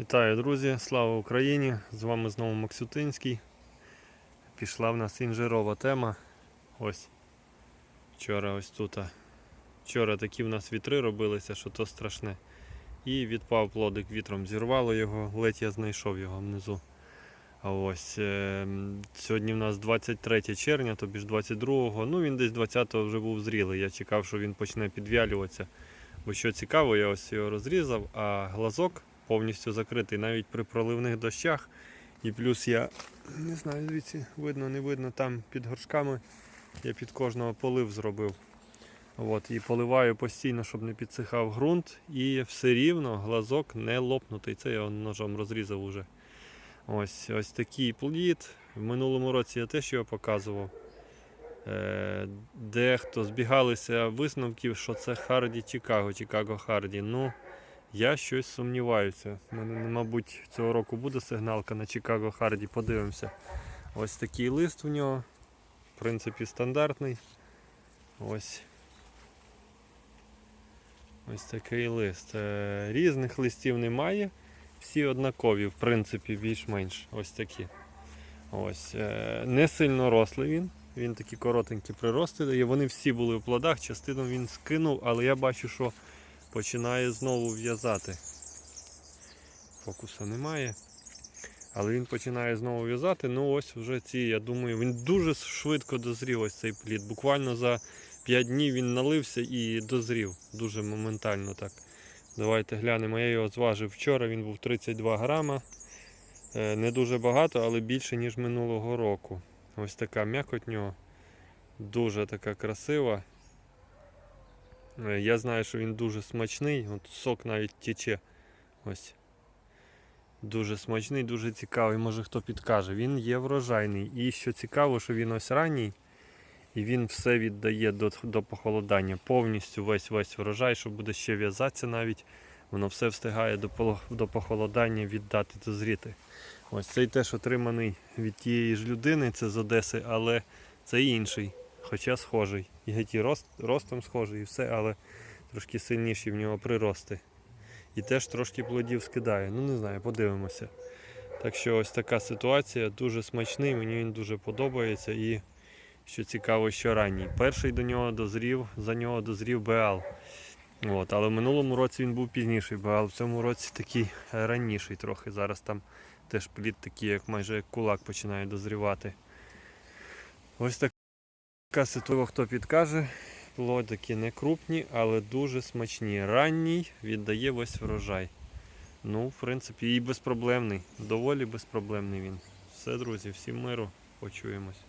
Вітаю, друзі! Слава Україні! З вами знову Максютинський. Пішла в нас інжирова тема. Ось. Вчора ось тут. Вчора такі в нас вітри робилися, що то страшне. І відпав плодик вітром, зірвало його, ледь я знайшов його внизу. А ось е, сьогодні в нас 23 червня, тобі ж 22-го. Ну він десь 20-го вже був зрілий. Я чекав, що він почне підвялюватися. Бо що цікаво, я ось його розрізав, а глазок повністю закритий навіть при проливних дощах. І плюс я не знаю, звідси видно, не видно, там під горшками я під кожного полив зробив. От, і поливаю постійно, щоб не підсихав ґрунт. І все рівно глазок не лопнутий. Це я ножом розрізав уже. Ось, ось такий плід. В минулому році я теж його показував. Е, Дехто збігалися висновків, що це Харді Чикаго, Чикаго Харді. Ну, я щось сумніваюся. У мене, мабуть, цього року буде сигналка на Чикаго Харді. Подивимося. Ось такий лист в нього. В принципі, стандартний. Ось. Ось такий лист. Е, Різних листів немає. Всі однакові, в принципі, більш-менш ось такі. Ось. е, Не сильно рослий він. Він такі коротенькі прирости дає. Вони всі були в плодах, частину він скинув, але я бачу, що починає знову в'язати. Фокуса немає. Але він починає знову в'язати. Ну ось вже ці, я думаю, він дуже швидко дозрів ось цей плід. Буквально за 5 днів він налився і дозрів. Дуже моментально так. Давайте глянемо. Я його зважив вчора, він був 32 грама. Е, Не дуже багато, але більше, ніж минулого року. Ось така м'якоть нього. Дуже така красива. Е, Я знаю, що він дуже смачний. От сок навіть тече. Ось. Дуже смачний, дуже цікавий. Може хто підкаже. Він є врожайний. І що цікаво, що він ось ранній. І він все віддає до, до похолодання. Повністю весь весь врожай, що буде ще в'язатися навіть. Воно все встигає до, до похолодання віддати дозріти. Ось цей теж отриманий від тієї ж людини, це з Одеси, але це інший, хоча схожий. І геть і рост, ростом схожий, і все, але трошки сильніші в нього прирости. І теж трошки плодів скидає. Ну не знаю, подивимося. Так що ось така ситуація, дуже смачний, мені він дуже подобається. І що цікаво, що ранній. Перший до нього дозрів, за нього дозрів Беал. От, але в минулому році він був пізніший Беал, в цьому році такий ранніший трохи. Зараз там теж плід такий, як майже як кулак починає дозрівати. Ось така ситуація, хто підкаже. Плодики не крупні, але дуже смачні. Ранній віддає весь врожай. Ну, в принципі, і безпроблемний. Доволі безпроблемний він. Все, друзі, всім миру. Почуємось.